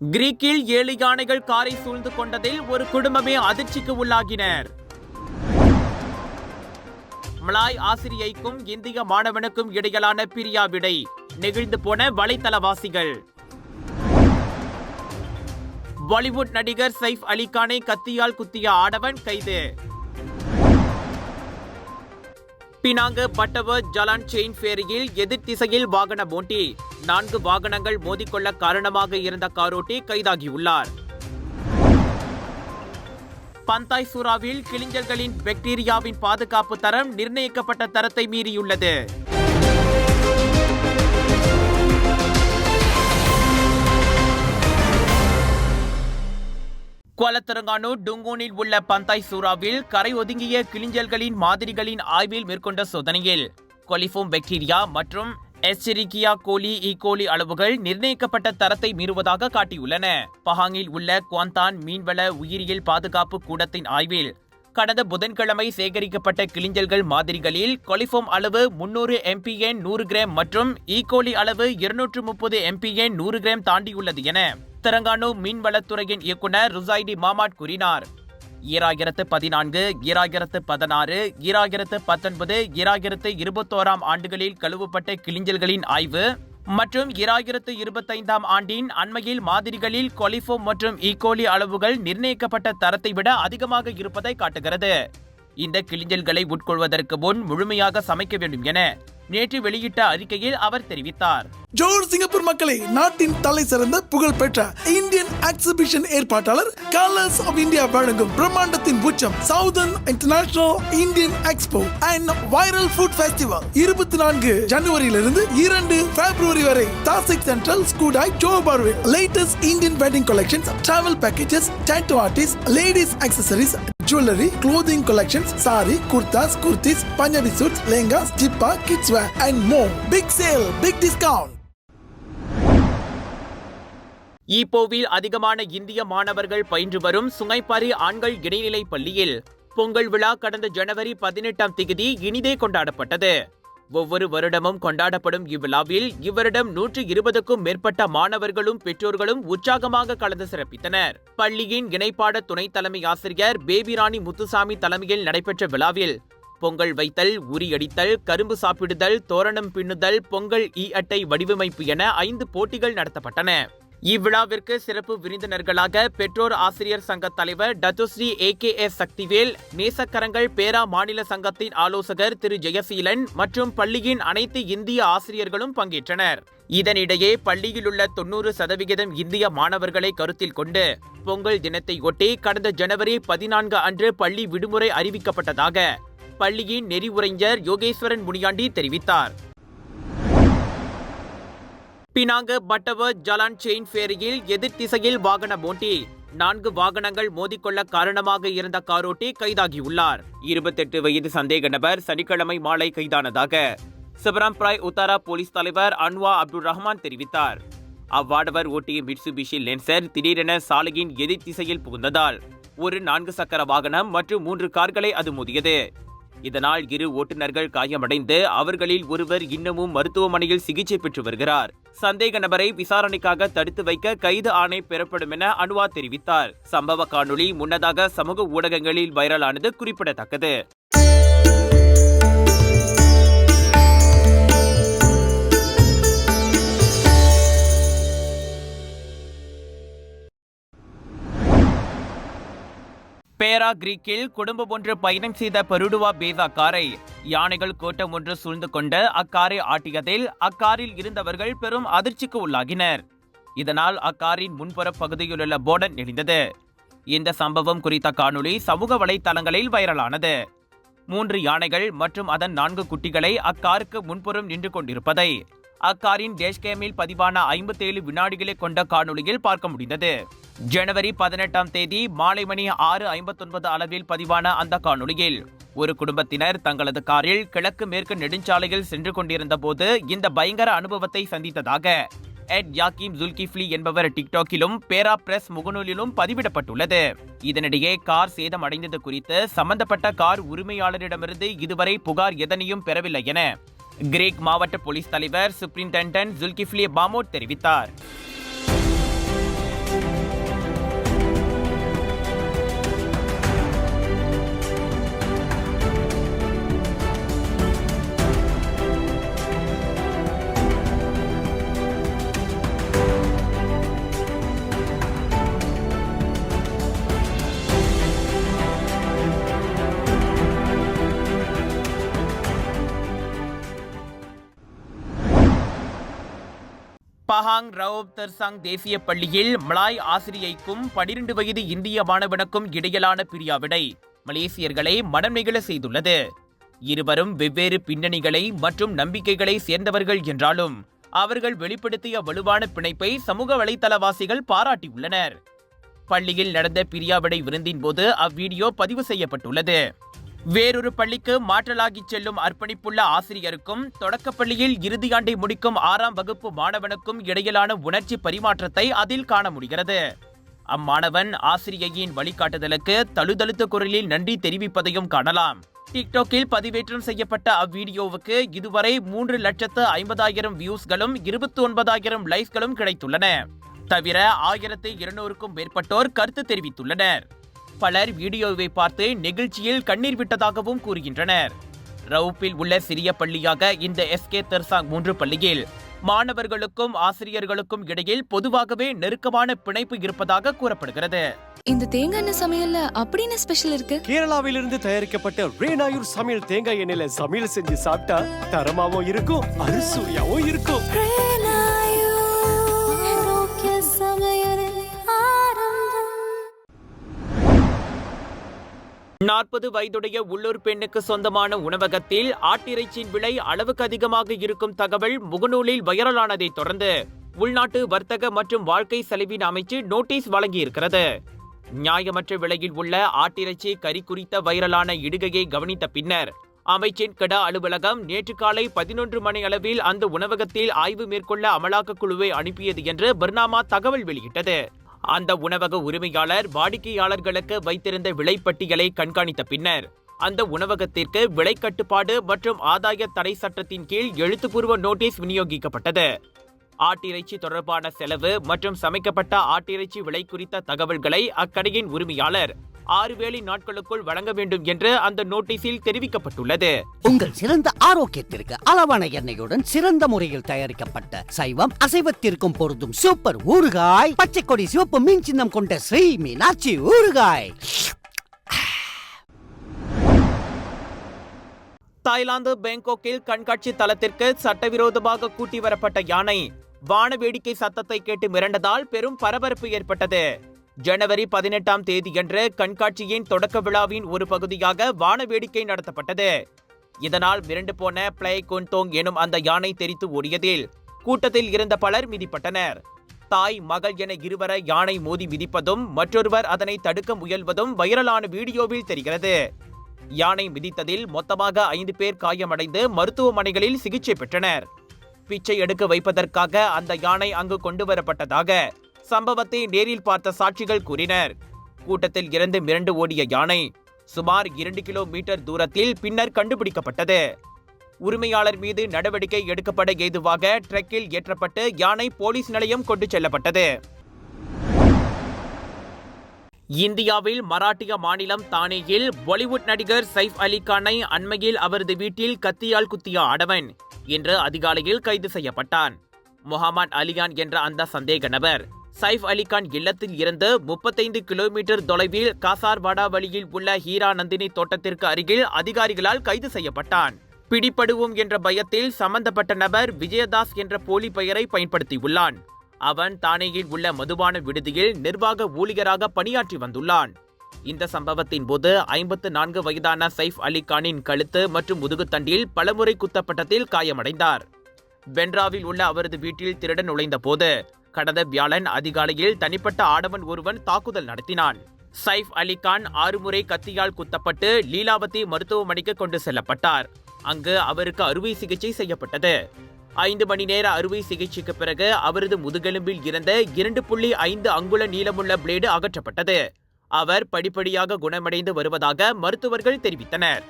கிரீக்கில் ஏழு யானைகள் காரை சூழ்ந்து கொண்டதில் ஒரு குடும்பமே அதிர்ச்சிக்கு உள்ளாகினர். மலாய் ஆசிரியைக்கும் இந்திய மாணவனுக்கும் இடையிலான பிரியா விடை. நெகிழ்ந்து போன வலைத்தளவாசிகள். பாலிவுட் நடிகர் சைஃப் அலிகானை கத்தியால் குத்திய ஆடவன் கைது. பினாங்கு பட்டவ ஜலான் செயின் ஃபேரியில் எதிர் திசையில் வாகன ஓட்டி நான்கு வாகனங்கள் மோதிக்கொள்ள காரணமாக இருந்த காரோட்டி கைதாகியுள்ளார். பந்தாய் சூறாவில் கிளிஞ்சல்களின் பாக்டீரியாவின் பாதுகாப்பு தரம் நிர்ணயிக்கப்பட்ட தரத்தை மீறியுள்ளது. குவலத்தரங்கானு டுங்கூனில் உள்ள பந்தாய் சூறாவில் கரை ஒதுங்கிய கிளிஞ்சல்களின் மாதிரிகளின் ஆய்வில் மேற்கொண்ட சோதனையில் கொலிஃபோம் பாக்டீரியா மற்றும் எஸ்டெரிக்கியா கோலி ஈகோலி அளவுகள் நிர்ணயிக்கப்பட்ட தரத்தை மீறுவதாக காட்டியுள்ளன. பஹாங்கில் உள்ள குவாந்தான் மீன்வள உயிரியல் பாதுகாப்பு கூடத்தின் ஆய்வில் கடந்த புதன்கிழமை சேகரிக்கப்பட்ட கிளிஞ்சல்கள் மாதிரிகளில் கொலிஃபோம் அளவு முன்னூறு எம்பிஎன் நூறு கிராம் மற்றும் e. ஈகோலி அளவு இருநூற்று முப்பது எம்பிஎன் நூறு கிராம் தாண்டியுள்ளது என தெலங்கானு மீன்வளத்துறையின் இயக்குனர் ருசாய்டி மாமாட் கூறினார். ஈராயிரத்து பதினான்கு ஈராயிரத்து பதினாறு ஈராயிரத்து பத்தொன்பது ஈராயிரத்து இருபத்தோராம் ஆண்டுகளில் கழுவப்பட்ட கிளிஞ்சல்களின் ஆய்வு மற்றும் இராயிரத்து இருபத்தைந்தாம் ஆண்டின் அண்மையில் மாதிரிகளில் கொலிஃபோ மற்றும் ஈகோலி அளவுகள் நிர்ணயிக்கப்பட்ட தரத்தை விட அதிகமாக இருப்பதை காட்டுகிறது. இந்த கிளிஞ்சல்களை உட்கொள்வதற்கு முன் முழுமையாக சமைக்க வேண்டும் என நேற்று வெளியிட்ட அறிக்கையில் அவர் தெரிவித்தார். ஜோர் சிங்கப்பூர் மக்களை நாட்டின் தலை சிறந்த புகழ் பெற்ற இந்தியன் எக்ஸிபிஷன் ஏற்பாட்டாளர் கலர்ஸ் ஆஃப் இந்தியா வழங்கும் பிரம்மாண்டத்தின் உச்சம் southern international Indian expo and viral food festival இருபத்தி நான்கு ஜனவரியிலிருந்து இரண்டு பிப்ரவரி வரை தாசிக் central Skudai ஜோபார்வில் latest Indian wedding collections travel packages tattoo artist ladies accessories jewelry, clothing collections, sari, kurtas, kurtis, Punjabi suits, lehengas, jippa, kids wear, and more. Big sale, big discount. ஈப்போவில் அதிகமான இந்திய மாணவர்கள் பயின்று வரும் Sungai Pari ஆண்கள் இடைநிலை பள்ளியில் பொங்கல் விழா கடந்த ஜனவரி பதினெட்டாம் தேதி இனிதே கொண்டாடப்பட்டது ஒவ்வொரு வருடமும் கொண்டாடப்படும் இவ்விழாவில் இவரிடம் நூற்று இருபதுக்கும் மேற்பட்ட மாணவர்களும் பெற்றோர்களும் உற்சாகமாக கலந்து சிறப்பித்தனர். பள்ளியின் இணைப்பாட துணைத் தலைமை ஆசிரியர் பேபிராணி முத்துசாமி தலைமையில் நடைபெற்ற விழாவில் பொங்கல் வைத்தல் உரியடித்தல் கரும்பு சாப்பிடுதல் தோரணம் பின்னுதல் பொங்கல் இ அட்டை வடிவமைப்பு என ஐந்து போட்டிகள் நடத்தப்பட்டன. இவ்விழாவிற்கு சிறப்பு விருந்தினர்களாக பெற்றோர் ஆசிரியர் சங்க தலைவர் Datuk Seri A K S Sakthivel நேசக்கரங்கள் பேரா மாநில சங்கத்தின் ஆலோசகர் திரு ஜெயசீலன் மற்றும் பள்ளியின் அனைத்து இந்திய ஆசிரியர்களும் பங்கேற்றனர். இதனிடையே பள்ளியில் உள்ள தொன்னூறு சதவிகிதம் இந்திய மாணவர்களை கருத்தில் கொண்டு பொங்கல் தினத்தையொட்டி கடந்த ஜனவரி பதினான்கு அன்று பள்ளி விடுமுறை அறிவிக்கப்பட்டதாக பள்ளியின் நெறிவுரைஞர் யோகேஸ்வரன் முனியாண்டி தெரிவித்தார். பினாங்கு பட்டவர் ஜலான் செயின் ஃபேரியில் எதிர் திசையில் வாகன ஓட்டி நான்கு வாகனங்கள் மோதிக்கொள்ள காரணமாக இருந்த காரோட்டி கைதாகியுள்ளார். இருபத்தெட்டு வயது சந்தேக நபர் சனிக்கிழமை மாலை கைதானதாக. சிவராம்பிராய் உத்தாரா போலீஸ் தலைவர் அன்வா அப்துல் ரஹ்மான் தெரிவித்தார். அவ்வாடவர் ஓட்டிய மிட்சுபிஷி லென்சர் திடீரென சாலையின் எதிர் திசையில் புகுந்ததால் ஒரு நான்கு சக்கர வாகனம் மற்றும் மூன்று கார்களை அது மோதியது. இதனால் இரு ஓட்டுநர்கள் காயமடைந்து அவர்களில் ஒருவர் இன்னமும் மருத்துவமனையில் சிகிச்சை பெற்று வருகிறார். சந்தேக நபரை விசாரணைக்காக தடுத்து வைக்க கைது ஆணை பெறப்படும் என அனுவா தெரிவித்தார். சம்பவ காணொளி முன்னதாக சமூக ஊடகங்களில் வைரலானது குறிப்பிடத்தக்கது. பேரா கிரீக்கில் குடும்பம் ஒன்று பயணம் செய்த பெருடுவா பேசா காரை யானைகள் கூட்டம் ஒன்று சூழ்ந்து கொண்டு அக்காரை ஆட்டியதில் அக்காரில் இருந்தவர்கள் பெரும் அதிர்ச்சிக்கு உள்ளாகினர். இதனால் அக்காரின் முன்புற பகுதியிலுள்ள போர்டன் எழுந்தது. இந்த சம்பவம் குறித்த காணொளி சமூக வலைத்தளங்களில் வைரலானது. மூன்று யானைகள் மற்றும் அதன் நான்கு குட்டிகளை அக்காருக்கு முன்புறம் நின்று கொண்டிருப்பதை அக்காரின் டேஷ்கேமில் பதிவான ஐம்பத்தேழு வினாடிகளை கொண்ட காணொளியில் பார்க்க முடிந்தது. ஜனவரி பதினெட்டாம் தேதி மாலை மணி ஆறு ஐம்பத்தொன்பது அளவில் பதிவான அந்த காணொலியில் ஒரு குடும்பத்தினர் தங்களது காரில் கிழக்கு மேற்கு நெடுஞ்சாலையில் சென்று கொண்டிருந்த போது இந்த பயங்கர அனுபவத்தை சந்தித்ததாக எட் யாக்கிம் ஜுல்கிஃப்லி என்பவர் டிக்டாக்கிலும் பேரா பிரஸ் முகநூலிலும் பதிவிடப்பட்டுள்ளது. இதனிடையே கார் சேதம் அடைந்தது குறித்து சம்பந்தப்பட்ட கார் உரிமையாளரிடமிருந்து இதுவரை புகார் எதனையும் பெறவில்லை என கிரேக் மாவட்ட போலீஸ் தலைவர் சுப்ரிண்டென்டென்ட் ஜுல்கிஃப்லி பாமோட் தெரிவித்தார். பஹாங் ரவோப் தர்சாங் தேசிய பள்ளியில் மலாய் ஆசிரியைக்கும் 12 வயது இந்திய மாணவனுக்கும் இடையிலான பிரியாவிடை மலேசியர்களை மனம் நெகிழ செய்துள்ளது. இருவரும் வெவ்வேறு பின்னணிகளை மற்றும் நம்பிக்கைகளை சேர்ந்தவர்கள் என்றாலும் அவர்கள் வெளிப்படுத்திய வலுவான பிணைப்பை சமூக வலைத்தளவாசிகள் பாராட்டியுள்ளனர். பள்ளியில் நடந்த பிரியாவிடை விருந்தின் போது அவ்வீடியோ பதிவு செய்யப்பட்டுள்ளது. வேறொரு பள்ளிக்கு மாற்றலாகிச் செல்லும் அர்ப்பணிப்புள்ள ஆசிரியருக்கும் தொடக்கப்பள்ளியில் இறுதியாண்டை முடிக்கும் ஆறாம் வகுப்பு மாணவனுக்கும் இடையிலான உணர்ச்சி பரிமாற்றத்தை அதில் காண முடிகிறது. அம்மாணவன் ஆசிரியையின் வழிகாட்டுதலுக்கு தழுதழுத்த குரலில் நன்றி தெரிவிப்பதையும் காணலாம். டிக்டாக்கில் பதிவேற்றம் செய்யப்பட்ட அவ்வீடியோவுக்கு இதுவரை மூன்று லட்சத்து ஐம்பதாயிரம் வியூஸ்களும் இருபத்தி ஒன்பதாயிரம் லைக்களும் கிடைத்துள்ளன. தவிர ஆயிரத்து இருநூறுக்கும் மேற்பட்டோர் கருத்து தெரிவித்துள்ளனர். பலர் வீடியோவை பார்த்து நெகிழ்ச்சியில் கண்ணீர் விட்டதாகவும் கூறுகின்றனர். ரவுப்பில் உள்ள சிறிய பள்ளியாக இந்த எஸ்கே தர்சாங் மூன்று பள்ளியில் மாணவர்களுக்கும் ஆசிரியர்களுக்கும் இடையில் பொதுவாகவே நெருக்கமான பிணைப்பு இருப்பதாக கூறப்படுகிறது. இந்த தேங்காய் எண்ணெய் சமையல்ல அப்படின்னு ஸ்பெஷல் இருக்கு? கேரளாவிலிருந்து தயாரிக்கப்பட்ட ரேனாயூர் சமையல் தேங்காய் எண்ணெயில சமையல் செஞ்சு சாப்பிட்டா தரமாவும் இருக்கும் அறுசுவையாவும் இருக்கும். நாற்பது வயதுடைய உள்ளூர் பெண்ணுக்கு சொந்தமான உணவகத்தில் ஆட்டிறைச்சியின் விலை அளவுக்கு அதிகமாக இருக்கும் தகவல் முகநூலில் வைரலானதைத் தொடர்ந்து உள்நாட்டு வர்த்தக மற்றும் வாழ்க்கை செலவின் அமைச்சு நோட்டீஸ் வழங்கியிருக்கிறது. நியாயமற்ற விலையில் உள்ள ஆட்டிறைச்சி கறி குறித்த வைரலான இடுகையை கவனித்த பின்னர் அமைச்சின் கட அலுவலகம் நேற்று காலை பதினொன்று மணி அளவில் அந்த உணவகத்தில் ஆய்வு மேற்கொள்ள அமலாக்க குழுவை அனுப்பியது என்று பர்னாமா தகவல் வெளியிட்டது. அந்த உணவக உரிமையாளர் வாடிக்கையாளர்களுக்கு வைத்திருந்த விலைப்பட்டியலை கண்காணித்த பின்னர் அந்த உணவகத்திற்கு விலை கட்டுப்பாடு மற்றும் ஆதாய தடை சட்டத்தின் கீழ் எழுத்துப்பூர்வ நோட்டீஸ் விநியோகிக்கப்பட்டது. ஆட்டிறைச்சி தொடர்பான செலவு மற்றும் சமைக்கப்பட்ட ஆட்டிறைச்சி விலை குறித்த தகவல்களை அக்கடையின் உரிமையாளர் ஆறு வேளை நாட்களுக்குள் வழங்க வேண்டும் என்று அந்த நோட்டீஸில் தெரிவிக்கப்பட்டுள்ளது. உங்கள் சிறந்த ஆரோக்கியத்திற்கு அளவான எண்ணெயுடன் சிறந்த முறையில் தயாரிக்கப்பட்ட சைவம் அசைவத்திற்கும் பொருந்தும் சூப்பர் ஊறுகாய் பச்சை கொடி சிவப்பு மீன் சின்னம் கொண்ட ஸ்ரீ மீனாட்சி ஊறுகாய். தாய்லாந்து பேங்காக்கில் கண்காட்சி தளத்திற்கு சட்டவிரோதமாக கூட்டி வரப்பட்ட யானை வான வேடிக்கை சத்தத்தை கேட்டு மிரண்டதால் பெரும் பரபரப்பு ஏற்பட்டது. ஜனவரி பதினெட்டாம் தேதியன்று கண்காட்சியின் தொடக்க விழாவின் ஒரு பகுதியாக வான வேடிக்கை நடத்தப்பட்டது. இதனால் மிரண்டு போன பிளே குன்தோங் எனும் அந்த யானை தெரித்து ஓடியதில் கூட்டத்தில் இருந்த பலர் மிதிப்பட்டனர். தாய் மகள் என இருவரை யானை மோதி மிதிப்பதும் மற்றொருவர் அதனை தடுக்க முயல்வதும் வைரலான வீடியோவில் தெரிகிறது. யானை மிதித்ததில் மொத்தமாக ஐந்து பேர் காயமடைந்து மருத்துவமனைகளில் சிகிச்சை பெற்றனர். பிச்சை எடுக்க வைப்பதற்காக அந்த யானை அங்கு கொண்டு வரப்பட்டதாக சம்பவத்தை நேரில் பார்த்த சாட்சிகள் கூறினர். கூட்டத்தில் இருந்து மிரண்டு ஓடிய யானை சுமார் இரண்டு கிலோமீட்டர் தூரத்தில் பின்னர் கண்டுபிடிக்கப்பட்டது. உரிமையாளர் மீது நடவடிக்கை எடுக்கப்பட ஏதுவாக ட்ரக்கில் ஏற்றப்பட்டு யானை போலீஸ் நிலையம் கொண்டு செல்லப்பட்டது. இந்தியாவில் மராட்டிய மாநிலம் தானேயில் பாலிவுட் நடிகர் சைஃப் அலி கானை அண்மையில் அவரது வீட்டில் கத்தியால் குத்திய ஆடவன் இன்று அதிகாலையில் கைது செய்யப்பட்டான். முகமது அலியான் என்ற அந்த சந்தேக நபர் சைஃப் அலிகான் இல்லத்தில் இருந்து முப்பத்தைந்து கிலோமீட்டர் தொலைவில் காசார்வாடா வழியில் உள்ள ஹீரா நந்தினி தோட்டத்திற்கு அருகில் அதிகாரிகளால் கைது செய்யப்பட்டான். பிடிபடுவோம் என்ற பயத்தில் சம்பந்தப்பட்ட நபர் விஜயதாஸ் என்ற போலி பெயரை பயன்படுத்தியுள்ளான். அவன் தானேயில் உள்ள மதுபான விடுதியில் நிர்வாக ஊழியராக பணியாற்றி வந்துள்ளான். இந்த சம்பவத்தின் போது ஐம்பத்து நான்கு வயதான சைஃப் அலி கானின் கழுத்து மற்றும் முதுகுத்தண்டில் பலமுறை குத்தப்பட்டதில் காயமடைந்தார். பென்ராவில் உள்ள அவரது வீட்டில் திருடன் நுழைந்த போது கடந்த வியாழன் அதிகாலையில் தனிப்பட்ட ஆடவன் ஒருவன் தாக்குதல் நடத்தினான். சைஃப் அலி கான் ஆறு முறை கத்தியால் குத்தப்பட்டு லீலாவதி மருத்துவமனைக்கு கொண்டு செல்லப்பட்டார். அங்கு அவருக்கு அறுவை சிகிச்சை செய்யப்பட்டது. ஐந்து மணி நேர அறுவை சிகிச்சைக்கு பிறகு அவரது முதுகெலும்பில் இருந்த இரண்டு புள்ளி ஐந்து அங்குல நீளமுள்ள பிளேடு அகற்றப்பட்டது. அவர் படிப்படியாக குணமடைந்து வருவதாக மருத்துவர்கள் தெரிவித்தனர்.